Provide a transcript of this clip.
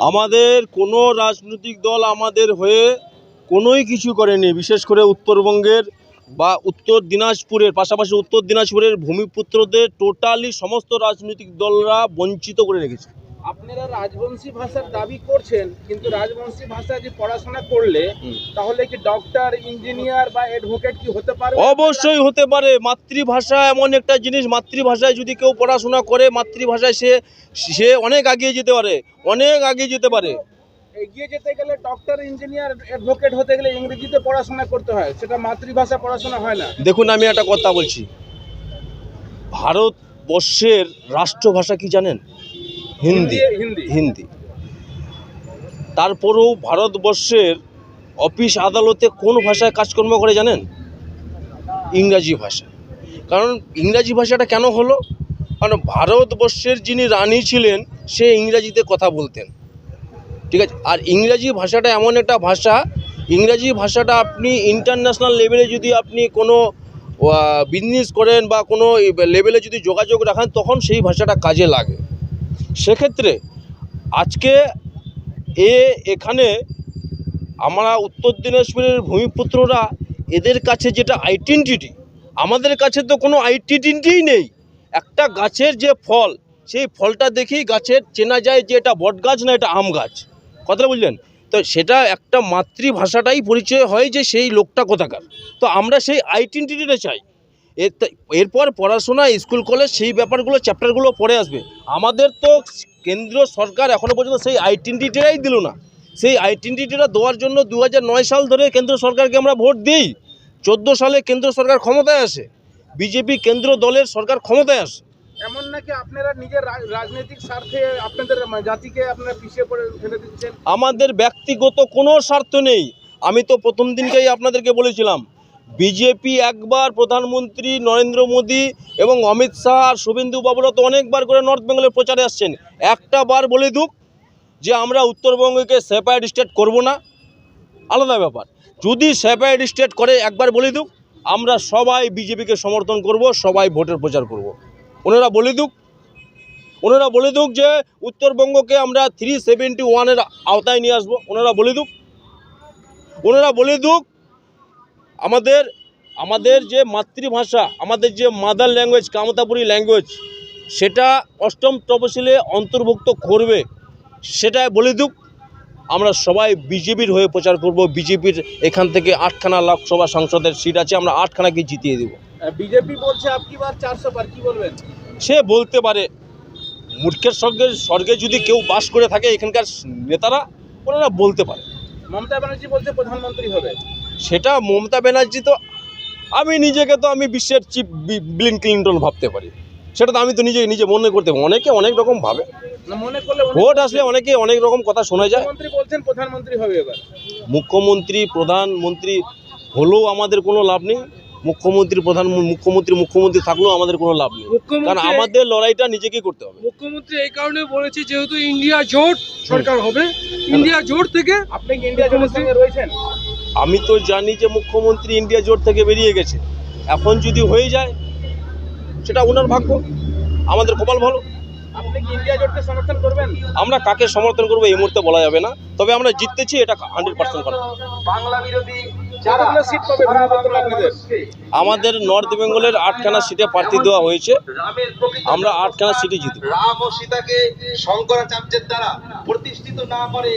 আমাদের কোনো রাজনৈতিক দল আমাদের হয়ে কোনোই কিছু করেনি, বিশেষ করে উত্তরবঙ্গের বা উত্তর দিনাজপুরের, পাশাপাশি উত্তর দিনাজপুরের ভূমিপুত্রদের টোটালি সমস্ত রাজনৈতিক দলরা বঞ্চিত করে রেখেছে। আপনারা রাজবংশী ভাষার দাবি করছেন কিন্তু রাজবংশী ভাষা যে পড়াশোনা করলে তাহলে কি ডক্টর ইঞ্জিনিয়ার বা অ্যাডভোকেট কি হতে পারে? অবশ্যই হতে পারে। মাতৃভাষা এমন একটা জিনিস মাতৃভাষায় যদি কেউ পড়াশোনা করে মাতৃভাষায় সে সে অনেক এগিয়ে যেতে পারে অনেক এগিয়ে যেতে পারে। এগিয়ে যেতে গেলে ডক্টর ইঞ্জিনিয়ার অ্যাডভোকেট হতে গেলে ইংরেজিতে পড়াশোনা করতে হয় সেটা মাতৃভাষা পড়াশোনা হয় না। দেখুন আমি একটা কথা বলছি। ভারতবর্ষের রাষ্ট্রভাষা কি জানেন? হিন্দি হিন্দি তারপরেও ভারতবর্ষের অফিস আদালতে কোন ভাষায় কাজকর্ম করে জানেন? ইংরাজি ভাষা। কারণ ইংরাজি ভাষাটা কেন হলো? কারণ ভারতবর্ষের যিনি রানী ছিলেন সে ইংরাজিতে কথা বলতেন। ঠিক আছে? আর ইংরাজি ভাষাটা এমন একটা ভাষা ইংরাজি ভাষাটা আপনি ইন্টারন্যাশনাল লেভেলে যদি আপনি কোনো বিজনেস করেন বা কোনো লেভেলে যদি যোগাযোগ রাখেন তখন সেই ভাষাটা কাজে লাগে। সেক্ষেত্রে আজকে এ এখানে আমরা উত্তর দিনাজপুরের ভূমিপুত্ররা এদের কাছে যেটা আইডেন্টিটি আমাদের কাছে তো কোনো আইডেন্টিটিই নেই। একটা গাছের যে ফল, সেই ফলটা দেখেই গাছের চেনা যায় যে এটা বট গাছ না এটা আম গাছ। কথাটা বুঝলেন? তো সেটা একটা মাতৃভাষাটাই পরিচয় হয় যে সেই লোকটা কোথাকার। তো আমরা সেই আইডেন্টিটিটা চাই। এর এরপর পড়াশোনা স্কুল কলেজ সেই ব্যাপারগুলো চ্যাপ্টারগুলো পড়ে আসবে। আমাদের তো কেন্দ্র সরকার এখনও পর্যন্ত সেই আইডেন্টিটিটাই দিল না। সেই আইডেন্টিটিটা দেওয়ার জন্য দু নয় সাল ধরে কেন্দ্র সরকারকে আমরা ভোট দিই। চোদ্দ সালে কেন্দ্র সরকার ক্ষমতায় আসে। বিজেপি কেন্দ্র দলের সরকার ক্ষমতায় আসে। এমন নাকি আপনারা নিজের রাজনৈতিক স্বার্থে আপনাদের মা- জাতিকে আপনারা পিছিয়ে পড়ে ফেলে দিচ্ছেন? আমাদের ব্যক্তিগত কোনো স্বার্থ নেই। আমি তো প্রথম দিনকেই আপনাদেরকে বলেছিলাম বিজেপি একবার প্রধানমন্ত্রী নরেন্দ্র মোদী এবং অমিত শাহ আর শুভেন্দু বাবুরা তো অনেকবার করে নর্থ বেঙ্গলের প্রচারে আসছেন। একটা বার বলে দুক যে আমরা উত্তরবঙ্গকে সেপারেট স্টেট করব না। আলাদা ব্যাপার। যদি সেপারেট স্টেট করে, একবার বলে দুক, আমরা সবাই বিজেপিকে সমর্থন করব, সবাই ভোটের প্রচার করব। ওনারা বলে দুক। ওনারা বলে দুক যে উত্তরবঙ্গকে আমরা থ্রি সেভেন্টি ওয়ানের আওতায় নিয়ে আসব। ওনারা বলে দুক। ওনারা বলে দুক আমাদের আমাদের যে মাতৃভাষা আমাদের যে মাদার ল্যাঙ্গুয়েজ কামতাপুরী ল্যাঙ্গুয়েজ সেটা অষ্টম তপশিলে অন্তর্ভুক্ত করবে সেটা বলে দুক। আমরা সবাই বিজেপির হয়ে প্রচার করব বিজেপির এখান থেকে আটখানা লোকসভা সংসদের সিট আছে আমরা আটখানাকে জিতিয়ে দেবো। বিজেপি বলছে আপকি বার চারশো বার কি বলবেন? সে বলতে পারে মূর্খের সঙ্গে স্বর্গে যদি কেউ বাস করে থাকে এখানকার নেতারা ওনারা বলতে পারে। মমতা ব্যানার্জি বলছে প্রধানমন্ত্রী হবে। সেটা মমতা ব্যানার্জি তো আমি নিজেকে তো আমি বিশ্বের চিফ বিলিন ক্লিন্টন ভাবতে পারি। সেটা তো আমি তো নিজে নিজে মনে করতে পারি। অনেকে অনেক রকম ভাবে। মনে করলে ভোট আসলে অনেকে অনেক রকম কথা শোনা যায়। বলছেন প্রধানমন্ত্রী হবে এবার। মুখ্যমন্ত্রী প্রধানমন্ত্রী হলেও আমাদের কোনো লাভ নেই। মুখ্যমন্ত্রী প্রধান মুখ্যমন্ত্রী মুখ্যমন্ত্রী থাকলেও আমাদের কোনো লাভ নেই। কারণ আমাদের লড়াইটা নিজেকেই করতে হবে। মুখ্যমন্ত্রী এই কারণে বলেছে যেহেতু ইন্ডিয়া জোট সরকার হবে ইন্ডিয়া জোট থেকে আপনি ইন্ডিয়া জোটের সঙ্গে রয়েছেন? আমি তো জানি যে মুখ্যমন্ত্রী ইন্ডিয়া জোট থেকে বেরিয়ে গেছে। এখন যদি হয়ে যায় সেটা ওনার ভাগ্য। আমাদের কপাল ভালো। আপনি কি ইন্ডিয়া জোটকে সমর্থন করবেন? আমরা কাকে সমর্থন করব এই মুহূর্তে বলা যাবে না। তবে আমরা জিততেছি এটা হান্ড্রেড পার্সেন্ট আমাদের নর্থ বেঙ্গলের আটখানা সিটে প্রার্থী দেওয়া হয়েছে। আমরা আটখানা সিটে জিতব। রাম ও সীতাকে শঙ্করাচার্যের দ্বারা প্রতিষ্ঠিত না করে